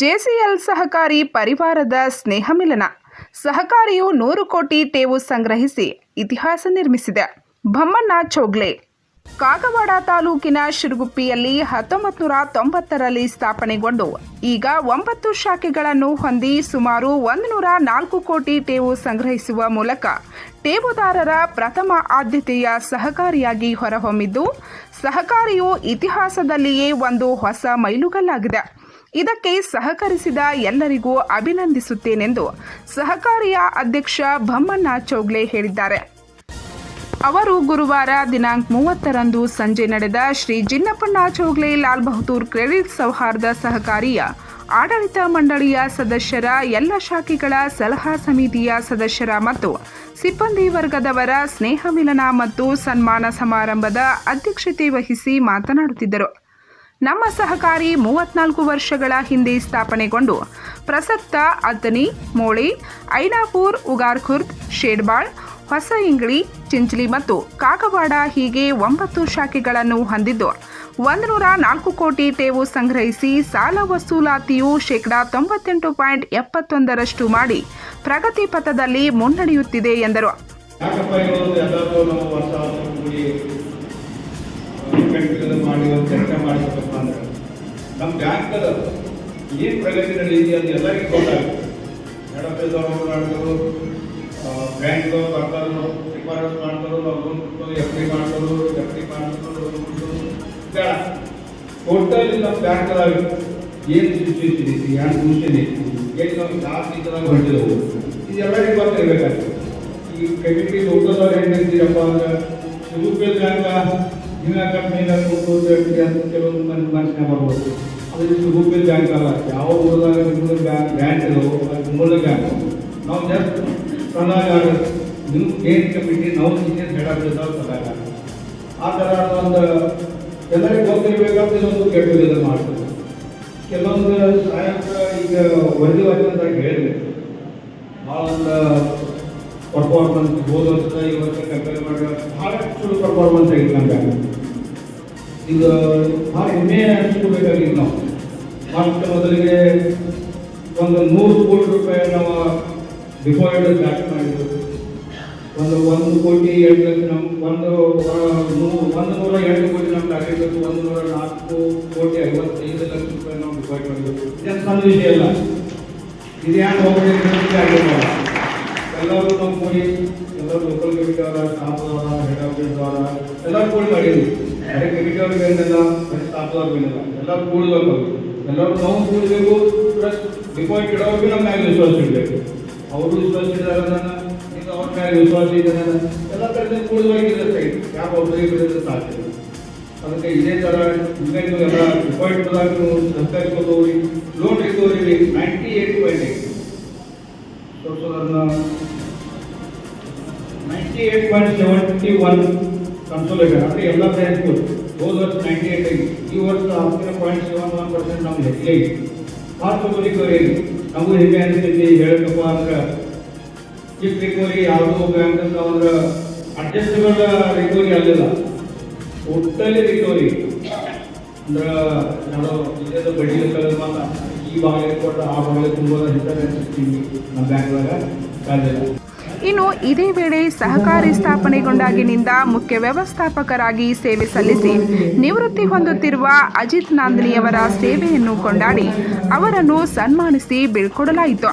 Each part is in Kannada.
ಜೆಸಿಎಲ್ ಸಹಕಾರಿ ಪರಿವಾರದ ಸ್ನೇಹ ಮಿಲನ. ಸಹಕಾರಿಯು ನೂರು ಕೋಟಿ ಟೇವು ಸಂಗ್ರಹಿಸಿ ಇತಿಹಾಸ ನಿರ್ಮಿಸಿದೆ. ಭಮ್ಮಣ್ಣ ಚೋಗ್ಲೆ. ಕಾಗವಾಡ ತಾಲೂಕಿನ ಶಿರುಗುಪ್ಪಿಯಲ್ಲಿ ಹತ್ತೊಂಬತ್ತು ನೂರ ತೊಂಬತ್ತರಲ್ಲಿ ಸ್ಥಾಪನೆಗೊಂಡು ಈಗ ಒಂಬತ್ತು ಶಾಖೆಗಳನ್ನು ಹೊಂದಿ ಸುಮಾರು ಒಂದು ನೂರ ನಾಲ್ಕು ಕೋಟಿ ಟೇವು ಸಂಗ್ರಹಿಸುವ ಮೂಲಕ ಟೇವುದಾರರ ಪ್ರಥಮ ಆದ್ಯತೆಯ ಸಹಕಾರಿಯಾಗಿ ಹೊರಹೊಮ್ಮಿದ್ದು, ಸಹಕಾರಿಯು ಇತಿಹಾಸದಲ್ಲಿಯೇ ಒಂದು ಹೊಸ ಮೈಲುಗಲ್ಲಾಗಿದೆ. ಇದಕ್ಕೆ ಸಹಕರಿಸಿದ ಎಲ್ಲರಿಗೂ ಅಭಿನಂದಿಸುತ್ತೇನೆಂದು ಸಹಕಾರಿಯ ಅಧ್ಯಕ್ಷ ಭಮ್ಮಣ್ಣ ಚೌಗ್ಲೆ ಹೇಳಿದ್ದಾರೆ. ಅವರು ಗುರುವಾರ ದಿನಾಂಕ ಮೂವತ್ತರಂದು ಸಂಜೆ ನಡೆದ ಶ್ರೀ ಜಿನ್ನಪ್ಪಣ್ಣ ಚೌಗ್ಲೆ ಲಾಲ್ ಬಹದ್ದೂರ್ ಕ್ರೆಡಿಟ್ ಸೌಹಾರ್ದ ಸಹಕಾರಿಯ ಆಡಳಿತ ಮಂಡಳಿಯ ಸದಸ್ಯರ ಎಲ್ಲ ಶಾಖೆಗಳ ಸಲಹಾ ಸಮಿತಿಯ ಸದಸ್ಯರ ಮತ್ತು ಸಿಬ್ಬಂದಿ ವರ್ಗದವರ ಸ್ನೇಹ ಮಿಲನ ಮತ್ತು ಸನ್ಮಾನ ಸಮಾರಂಭದ ಅಧ್ಯಕ್ಷತೆ ವಹಿಸಿ ಮಾತನಾಡುತ್ತಿದ್ದರು. ನಮ್ಮ ಸಹಕಾರಿ ಮೂವತ್ನಾಲ್ಕು ವರ್ಷಗಳ ಹಿಂದೆ ಸ್ಥಾಪನೆಗೊಂಡು ಪ್ರಸಕ್ತ ಅತನಿ ಮೋಳಿ, ಐನಾಪುರ್, ಉಗಾರ್ಖುರ್ದ್, ಶೇಡ್ಬಾಳ್, ಹೊಸ ಇಂಗ್ಳಿ ಚಿಂಚಲಿ ಮತ್ತು ಕಾಗವಾಡ ಹೀಗೆ ಒಂಬತ್ತು ಶಾಖೆಗಳನ್ನು ಹೊಂದಿದ್ದು ಒಂದು ನೂರ ನಾಲ್ಕು ಕೋಟಿ ಠೇವು ಸಂಗ್ರಹಿಸಿ ಸಾಲ ವಸೂಲಾತಿಯು ಶೇಕಡಾ ತೊಂಬತ್ತೆಂಟು ಪಾಯಿಂಟ್ ಎಪ್ಪತ್ತೊಂದರಷ್ಟು ಮಾಡಿ ಪ್ರಗತಿ ಪಥದಲ್ಲಿ ಮುನ್ನಡೆಯುತ್ತಿದೆ ಎಂದರು. ಕಟ್ಟಿಗೆ ಮಾಡಿ ಒಂದು ಚರ್ಚೆ ಮಾಡಿಸಬೇಕಪ್ಪ ಅಂದ್ರೆ ನಮ್ಮ ಬ್ಯಾಂಕದ ಏನು ಪ್ರಗತಿ ನಡೆಯಿದೆ ಅದು ಎಲ್ಲರಿಗೂ ಗೊತ್ತಾಗುತ್ತೆ. ಹೆಡ್ ಆಫೀಸ್ದವ್ರು ಬ್ಯಾಂಕ್ ಬರ್ತಾರೋ ಶಿಫಾರಸ್ ಮಾಡ್ತಾರೋ ನಾವು ಲೋನ್ ಕೊಡ್ತೇವೆ ಎಫ್ ಡಿ ಮಾಡ್ತಾರೋ ಎಫ್ ಡಿ ಮಾಡ್ತಾರೋ ಲೋನ್ ಕೊಡ್ತೇವೆ ಬೇಡ. ಟೋಟಲಿ ನಮ್ಮ ಬ್ಯಾಂಕ್ದಾಗ ಏನು ಸಿಚುವೇಶನ್ ಐತಿ, ಏನು ಸೂಚನೆ ಐತಿ, ಏನು ನಮ್ಗೆ ಜಾಸ್ತಿ ಇದ್ದಾಗ ಹೊರಟಿದವು ಇದು ಎಲ್ಲರಿಗೂ ಗೊತ್ತಿರಬೇಕಾಗ್ತದೆ. ಈ ಕಮಿಟಿ ಲೋಕದವ್ರು ಹೆಂಗೆ ಅಂತೀರಪ್ಪ ಅಂದ್ರೆ ಯಾಕೆ ಮೇಲೆ ಕೊಟ್ಟು ಅಂತ ಕೆಲವೊಂದು ಮನೆ ಮನಸ್ಸಿನ ಮಾಡ್ಬೋದು. ಅದು ರೂಪಾಯಿ ಬ್ಯಾಂಕ್ ಅಲ್ಲ. ಯಾವ ಊರದಾಗ ನಿಮ್ಮದು ಬ್ಯಾಂಕ್ ಬ್ಯಾಂಕ್ ಇರೋ ಮೂಲ ಬ್ಯಾಂಕ್. ನಾವು ಜಸ್ಟ್ ಸಲಹೆಗಾರ ನೀವು ಏನು ಕಮಿಟಿ ನಾವು ಹೆಡ್ ಆಫೀಸರ್ ಸಲಹೆಗಾರ ಆ ಥರ ಒಂದು ಎಲ್ಲರಿಗೂ ಗೊತ್ತಿರಬೇಕಾದ್ರೆ ಇದೊಂದು ಇದನ್ನು ಮಾಡ್ತದೆ ಕೆಲವೊಂದು ಸಾಯಂಕಾಲ ಈಗ ವರದಿ ಅಂತ ಹೇಳಿದೆ ಭಾಳ ಒಂದು ಪರ್ಫಾರ್ಮೆನ್ಸ್ ಹೋದ ವರ್ಷ ಈ ವರ್ಷ ಕಂಪೇರ್ ಮಾಡಿದ್ರೆ ಭಾಳ ಚಲೋ ಪರ್ಫಾರ್ಮೆನ್ಸ್ ಆಗಿತ್ತು ನಮ್ಮ ಬ್ಯಾಂಕ್. ಈಗ ಭಾಳ ಹೆಮ್ಮೆ ಹಂಚ್ಕೋಬೇಕಾಗಿತ್ತು ನಾವು. ಮತ್ತು ಮೊದಲಿಗೆ ಒಂದು ನೂರು ಕೋಟಿ ರೂಪಾಯಿ ನಾವು ಡಿಪಾಸಿಟ್ ಬ್ಯಾಕ್ ಮಾಡಿದ್ವಿ. ಒಂದು ಒಂದು ಕೋಟಿ ಎಂಟು ಲಕ್ಷ ನಮ್ಮ ಒಂದು ಒಂದು ನೂರ ಎಂಟು ಕೋಟಿ ನಮ್ಮ ಟಾರ್ಗೆಟ್ ಒಂದು ನೂರ ನಾಲ್ಕು ಕೋಟಿ ಐವತ್ತೈದು ಲಕ್ಷ ರೂಪಾಯಿ ನಾವು ಡಿಪಾಸಿಟ್ ಮಾಡಿದ್ವಿ. ಇದೇನು ಸಣ್ಣ ವಿಷಯ ಇಲ್ಲ ಇದು ಯಾಕೆ ಹೋಗ್ಬೇಕು ಆಗಿಲ್ಲ ಎಲ್ಲರೂ ನಾವು ಕೂಡಿ, ಎಲ್ಲರೂ ಲೋಕಲ್ ಕಮಿಟಿ ಅವರ ಸ್ಟಾಫ್ ಅವರ ಹೆಡ್ ಆಫೀಸ್ ಅವರ, ಎಲ್ಲರೂ ಕೂಡಿ ಮಾಡಿದ್ವಿ. ಬೇರೆ ಕಮಿಟಿ ಅವ್ರಿಗೆ ಏನಿಲ್ಲ ಬರೀ ಸ್ಟಾಫ್ ಅವ್ರಿಗೆ ಏನಿಲ್ಲ ಎಲ್ಲರೂ ಕೂಡಬೇಕು ಎಲ್ಲರೂ ನಾವು ಕೂಡಬೇಕು ಪ್ಲಸ್ ಡಿಪಾಸಿಟ್ ಇಡೋರಿಗೆ ನಮ್ಮ ಮ್ಯಾಗ ವಿಶ್ವಾಸ ಇಡಬೇಕು ಅವರು ವಿಶ್ವಾಸ ಇದ್ದಾರೆ ನನ್ನ ಈಗ ಅವ್ರ ಮ್ಯಾಗ ವಿಶ್ವಾಸ ಇದೆ ನನ್ನ ಎಲ್ಲ ಕಡೆ ಕೂಡಬೇಕಿದೆ ಸೈಡ್ ಯಾಕೆ ಒಬ್ಬರಿಗೆ ಬಿಡಿದ್ರೆ ಸಾಧ್ಯ ಇಲ್ಲ. ಅದಕ್ಕೆ ಇದೇ ಥರ ಹಿಂಗೆ ನೀವು ಎಲ್ಲ ಡಿಪಾಸಿಟ್ ನೀವು ಸಹಕರಿಸ್ಕೊಂಡು ಹೋಗಿ loan recovery ninety eight point eight ತೋರಿಸೋದನ್ನ ninety eight point seventy one consolation ಅಂದರೆ ಎಲ್ಲ ಬ್ಯಾಂಕ್ಗಳು ಹೋದ ವರ್ಷ ನೈಂಟಿ ಏಟ್ ಆಗಿ ಈ ವರ್ಷ ಹತ್ತಿರ ಪಾಯಿಂಟ್ ಸೆವೆನ್ ಒನ್ ಪರ್ಸೆಂಟ್ ನಮ್ಗೆ ಹೆಚ್ಚಿಗೆ ಆಗಿ ಫಾಸ್ಟ್ ರಿಕವರಿ ನಮಗೂ ಹೆಮ್ಮೆ ಅನಿಸ್ತೈತಿ. ಹೇಳಬೇಕಪ್ಪ ಅಂದ್ರೆ ಚಿಕ್ಕ ರಿಕವರಿ ಯಾವುದೋ ಬ್ಯಾಂಕ್ ಅಂತ ಅಂದ್ರೆ ಅಡ್ಜಸ್ಟಬಲ್ ರಿಕವರಿ ಅಲ್ಲಿಲ್ಲ ಒಟ್ಟಲ್ಲಿ ರಿಕವರಿ ಅಂದ್ರೆ ನಾನು ಇದೇದು ಬಡ್ಡಿ ಕಳೆದ ಮಾತ್ರ. ಈ ಭಾಗಕ್ಕೆ ಕೊಟ್ಟು ಆ ಭಾಗ ತುಂಬ ಹೆಸರು ನಮ್ಮ ಬ್ಯಾಂಕ್ದಾಗ ಸಾಧ್ಯ ಇನ್ನು ಇದೇ ವೇಳೆ ಸಹಕಾರಿ ಸ್ಥಾಪನೆಗೊಂಡಾಗಿನಿಂದ ಮುಖ್ಯ ವ್ಯವಸ್ಥಾಪಕರಾಗಿ ಸೇವೆ ಸಲ್ಲಿಸಿ ನಿವೃತ್ತಿ ಹೊಂದುತ್ತಿರುವ ಅಜಿತ್ ನಾಂದಿನಿಯವರ ಸೇವೆಯನ್ನು ಕೊಂಡಾಡಿ ಅವರನ್ನು ಸನ್ಮಾನಿಸಿ ಬೀಳ್ಕೊಡಲಾಯಿತು.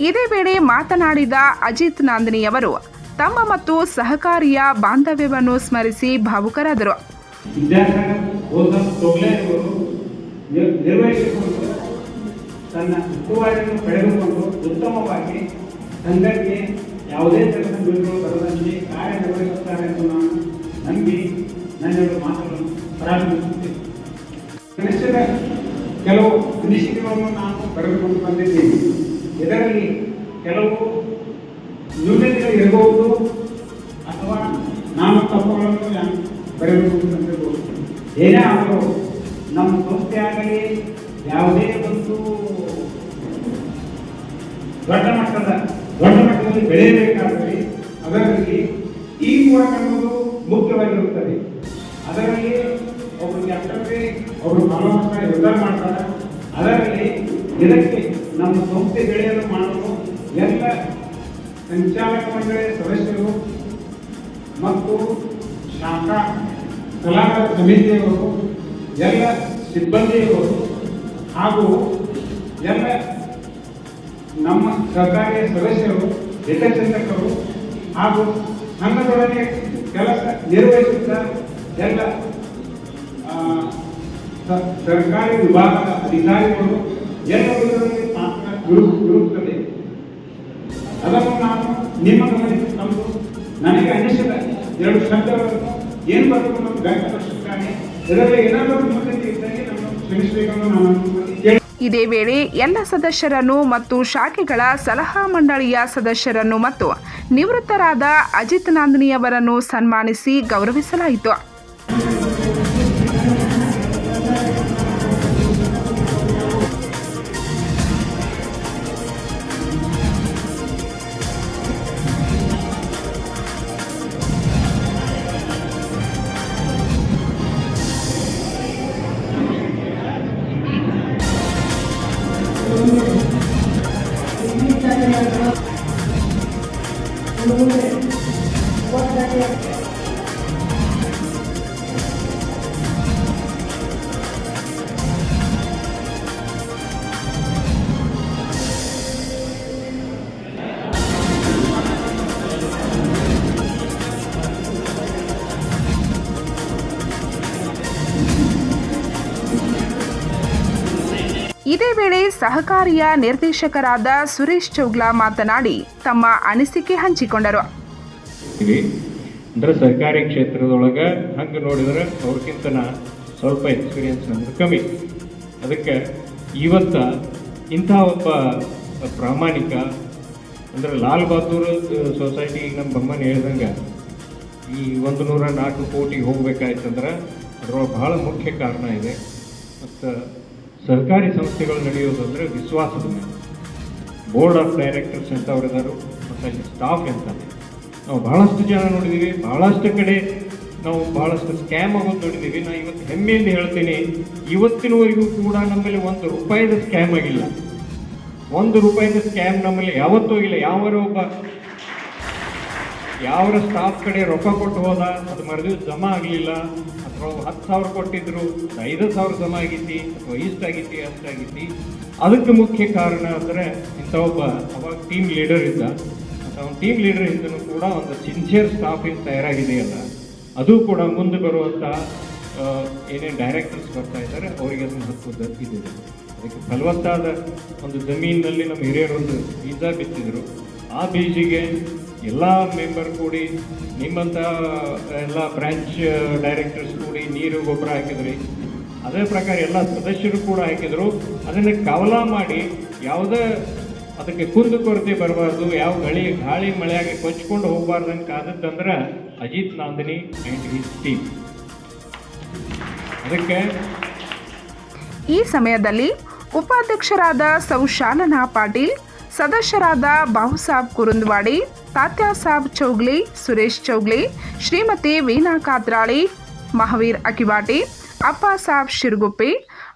ಇದೇ ವೇಳೆ ಮಾತನಾಡಿದ ಅಜಿತ್ ನಾಂದಿನಿಯವರು ತಮ್ಮ ಮತ್ತು ಸಹಕಾರಿಯ ಬಾಂಧವ್ಯವನ್ನು ಸ್ಮರಿಸಿ ಭಾವುಕರಾದರು. ನಾನು ನಂಬಿ ಕೆಲವು ನಾನು ಪಡೆದುಕೊಂಡು ಬಂದಿದ್ದೇನೆ. ಇದರಲ್ಲಿ ಕೆಲವು ನ್ಯೂನತೆಗಳು ಇರಬಹುದು ಅಥವಾ ನಾನು ತಪ್ಪುಗಳನ್ನು ಬರೆಯಬಹುದು ಅಂತ ಏನೇ ಆದರೂ ನಮ್ಮ ಸಂಸ್ಥೆ ಆಗಲಿ, ಯಾವುದೇ ಒಂದು ದೊಡ್ಡ ಮಟ್ಟದ, ದೊಡ್ಡ ಮಟ್ಟದಲ್ಲಿ ಬೆಳೆಯಬೇಕಾದರೆ ಅದರಲ್ಲಿ ಈ ಅನ್ನೋದು ಮುಖ್ಯವಾಗಿರುತ್ತದೆ. ಅದರಲ್ಲಿ ಒಬ್ಬರು ಕ್ಯಾಪ್ಟನ್ಗೆ ಅವರು ಮಾಲಮಟ್ಟ ನಿರ್ಧಾರ ಮಾಡ್ತಾರೆ. ಅದರಲ್ಲಿ ಇದಕ್ಕೆ ನಮ್ಮ ಸಂಸ್ಥೆ ಬೆಳೆಯಲು ಮಾಡಲು ಎಲ್ಲ ಸಂಚಾಲಕ ಮಂಡಳಿ ಸದಸ್ಯರು ಮತ್ತು ಶಾಖಾ ಸಲಹಾ ಸಮಿತಿಯವರು, ಎಲ್ಲ ಸಿಬ್ಬಂದಿಯವರು ಹಾಗೂ ಎಲ್ಲ ನಮ್ಮ ಸರ್ಕಾರಿ ಸದಸ್ಯರು, ಹಿತಚಿಂತಕರು ಹಾಗೂ ಸಂಘದೊಳಗೆ ಕೆಲಸ ನಿರ್ವಹಿಸುತ್ತ ಎಲ್ಲ ಸರ್ಕಾರಿ ವಿಭಾಗದ ಅಧಿಕಾರಿಗಳು ಇದೇ ವೇಳೆ ಎಲ್ಲ ಸದಸ್ಯರನ್ನು ಮತ್ತು ಶಾಖೆಗಳ ಸಲಹಾ ಮಂಡಳಿಯ ಸದಸ್ಯರನ್ನು ಮತ್ತು ನಿವೃತ್ತರಾದ ಅಜಿತ್ ನಾಂದಿನಿಯವರನ್ನು ಸನ್ಮಾನಿಸಿ ಗೌರವಿಸಲಾಯಿತು. ಇದೇ ವೇಳೆ ಸಹಕಾರಿಯ ನಿರ್ದೇಶಕರಾದ ಸುರೇಶ್ ಚೌಗ್ಲಾ ಮಾತನಾಡಿ, ತಮ್ಮ ಅನಿಸಿಕೆ ಹಂಚಿಕೊಂಡರು. ಅಂದ್ರೆ ಸರ್ಕಾರಿ ಕ್ಷೇತ್ರದೊಳಗೆ ಹಂಗೆ ನೋಡಿದ್ರೆ ಅವ್ರಿಗಿಂತ ಸ್ವಲ್ಪ ಎಕ್ಸ್ಪೀರಿಯನ್ಸ್ ಅಂದ್ರೆ ಕಮ್ಮಿ. ಅದಕ್ಕೆ ಇವತ್ತ ಇಂಥ ಒಬ್ಬ ಪ್ರಾಮಾಣಿಕ, ಅಂದ್ರೆ ಲಾಲ್ ಬಹದ್ದೂರ್ ಸೊಸೈಟಿ ನಮ್ಮ ಬೊಮ್ಮನ ಹೇಳ್ದಂಗೆ, ಈ ಒಂದು ನೂರ ನಾಲ್ಕು ಕೋಟಿ ಹೋಗ್ಬೇಕಾಯ್ತಂದ್ರೆ ಅದರೊಳಗೆ ಬಹಳ ಮುಖ್ಯ ಕಾರಣ ಇದೆ. ಮತ್ತು ಸರ್ಕಾರಿ ಸಂಸ್ಥೆಗಳು ನಡೆಯೋದಂದರೆ ವಿಶ್ವಾಸದ ಮೇಲೆ. ಬೋರ್ಡ್ ಆಫ್ ಡೈರೆಕ್ಟರ್ಸ್ ಅಂತ ಅವರಿದ್ದಾರೆ ಮತ್ತು ಅಲ್ಲಿ ಸ್ಟಾಫ್ ಅಂತ. ನಾವು ಬಹಳಷ್ಟು ಜನ ನೋಡಿದ್ದೀವಿ ಬಹಳಷ್ಟು ಕಡೆ ನಾವು ಬಹಳಷ್ಟು ಸ್ಕ್ಯಾಮ್ ಆಗೋದು ನೋಡಿದ್ದೀವಿ ನಾನು ಇವತ್ತು ಹೆಮ್ಮೆಯಿಂದ ಹೇಳ್ತೀನಿ, ಇವತ್ತಿನವರೆಗೂ ಕೂಡ ನಮ್ಮಲ್ಲಿ ಒಂದು ರೂಪಾಯಿದ ಸ್ಕ್ಯಾಮ್ ಆಗಿಲ್ಲ. ಒಂದು ರೂಪಾಯಿದ ಸ್ಕ್ಯಾಮ್ ನಮ್ಮಲ್ಲಿ ಯಾವತ್ತೂ ಆಗಿಲ್ಲ. ಯಾವ ಒಬ್ಬ ಯಾವ ಸ್ಟಾಫ್ ಕಡೆ ರೊಕ್ಕ ಕೊಟ್ಟು ಹೋದ, ಅದು ಮರುದಿವ್ಸ ಜಮಾ ಆಗಲಿಲ್ಲ. ಅಥವಾ ಹತ್ತು ಸಾವಿರ ಕೊಟ್ಟಿದ್ರು ಐದು ಸಾವಿರ ಜಮಾ ಆಗೈತಿ ಅಥವಾ ಇಷ್ಟಾಗೈತಿ ಅಷ್ಟಾಗೈತಿ ಅದಕ್ಕೆ ಮುಖ್ಯ ಕಾರಣ ಅಂದರೆ ಇಂಥ ಒಬ್ಬ ಅವಾಗ ಟೀಮ್ ಲೀಡರ್ ಇದ್ದ. ಅಥವಾ ಟೀಮ್ ಲೀಡರ್ ಹಿಂದನೂ ಕೂಡ ಒಂದು ಸಿನ್ಸಿಯರ್ ಸ್ಟಾಫ್ ತಯಾರಾಗಿದೆ ತಯಾರಾಗಿದೆಯಲ್ಲ ಅದು ಕೂಡ ಮುಂದೆ ಬರುವಂಥ ಏನೇನು ಡೈರೆಕ್ಟರ್ಸ್ ಬರ್ತಾ ಇದ್ದಾರೆ, ಅವರಿಗೆ ಅದನ್ನು ಹಕ್ಕು ಇದೆ. ಅದಕ್ಕೆ ಫಲವತ್ತಾದ ಒಂದು ಜಮೀನಿನಲ್ಲಿ ನಮ್ಮ ಹಿರಿಯರೊಂದು ಬೀಜ ಬಿತ್ತಿದ್ರು. ಆ ಬೀಜಿಗೆ ಎಲ್ಲ ಮೆಂಬರ್ ಕೂಡಿ ನಿಮ್ಮಂಥ ಎಲ್ಲ ಬ್ರಾಂಚ್ ಡೈರೆಕ್ಟರ್ಸ್ ಕೂಡಿ ನೀರು, ಗೊಬ್ಬರ ಹಾಕಿದ್ರಿ. ಅದೇ ಪ್ರಕಾರ ಎಲ್ಲ ಸದಸ್ಯರು ಕೂಡ ಹಾಕಿದರು. ಅದನ್ನು ಕವಲ ಮಾಡಿ ಯಾವುದೇ ಅದಕ್ಕೆ ಕುಂದು ಕೊರತೆ ಬರಬಾರ್ದು, ಯಾವ ಗಳಿ, ಗಾಳಿ, ಮಳೆಯಾಗಿ ಕೊಚ್ಕೊಂಡು ಹೋಗಬಾರ್ದು ಅಂತ Ajith Nandini and his team ಅದಕ್ಕೆ ಈ ಸಮಯದಲ್ಲಿ ಉಪಾಧ್ಯಕ್ಷರಾದ ಸೌಶಾಲನಾ ಪಾಟೀಲ್, ಸದಸ್ಯರಾದ ಬಾಹುಸಾಬ್ ಕುರುಂದ್ವಾಡಿ ತಾತ್ಯಾಸಾಬ್ ಚೌಗ್ಲಿ, ಸುರೇಶ್ ಚೌಗ್ಲಿ, ಶ್ರೀಮತಿ ವೀಣಾ ಕಾತ್ರಾಳಿ ಮಹಾವೀರ್ ಅಕಿವಾಟಿ ಅಪ್ಪಾಸಾಬ್ ಶಿರ್ಗುಪ್ಪಿ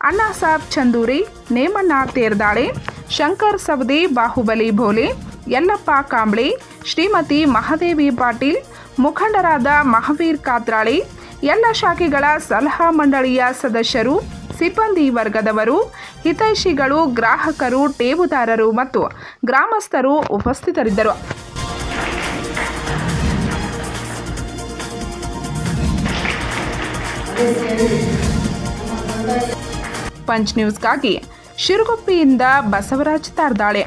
ಅಣ್ಣಾಸಾಬ್ ಚಂದೂರಿ, ನೇಮಣ್ಣ ತೇರ್ದಾಳೆ, ಶಂಕರ್ ಸವದಿ, ಬಾಹುಬಲಿ ಭೋಲೆ, ಯಲ್ಲಪ್ಪ ಕಾಂಬ್ಳಿ, ಶ್ರೀಮತಿ ಮಹಾದೇವಿ ಪಾಟೀಲ್, ಮುಖಂಡರಾದ ಮಹಾವೀರ್ ಕಾತ್ರಾಳಿ ಎಲ್ಲ ಶಾಖೆಗಳ ಸಲಹಾ ಮಂಡಳಿಯ ಸದಸ್ಯರು, ಸಿಬ್ಬಂದಿ ವರ್ಗದವರು, ಹಿತೈಷಿಗಳು, ಗ್ರಾಹಕರು ಟೇಬುದಾರರು ಮತ್ತು ಗ್ರಾಮಸ್ಥರು ಉಪಸ್ಥಿತರಿದ್ದರು. ಪಂಚ್ ನ್ಯೂಸ್ಗಾಗಿ ಶಿರುಗುಪ್ಪಿಯಿಂದ ಬಸವರಾಜ್ ತಾರ್ದಾಳೆ.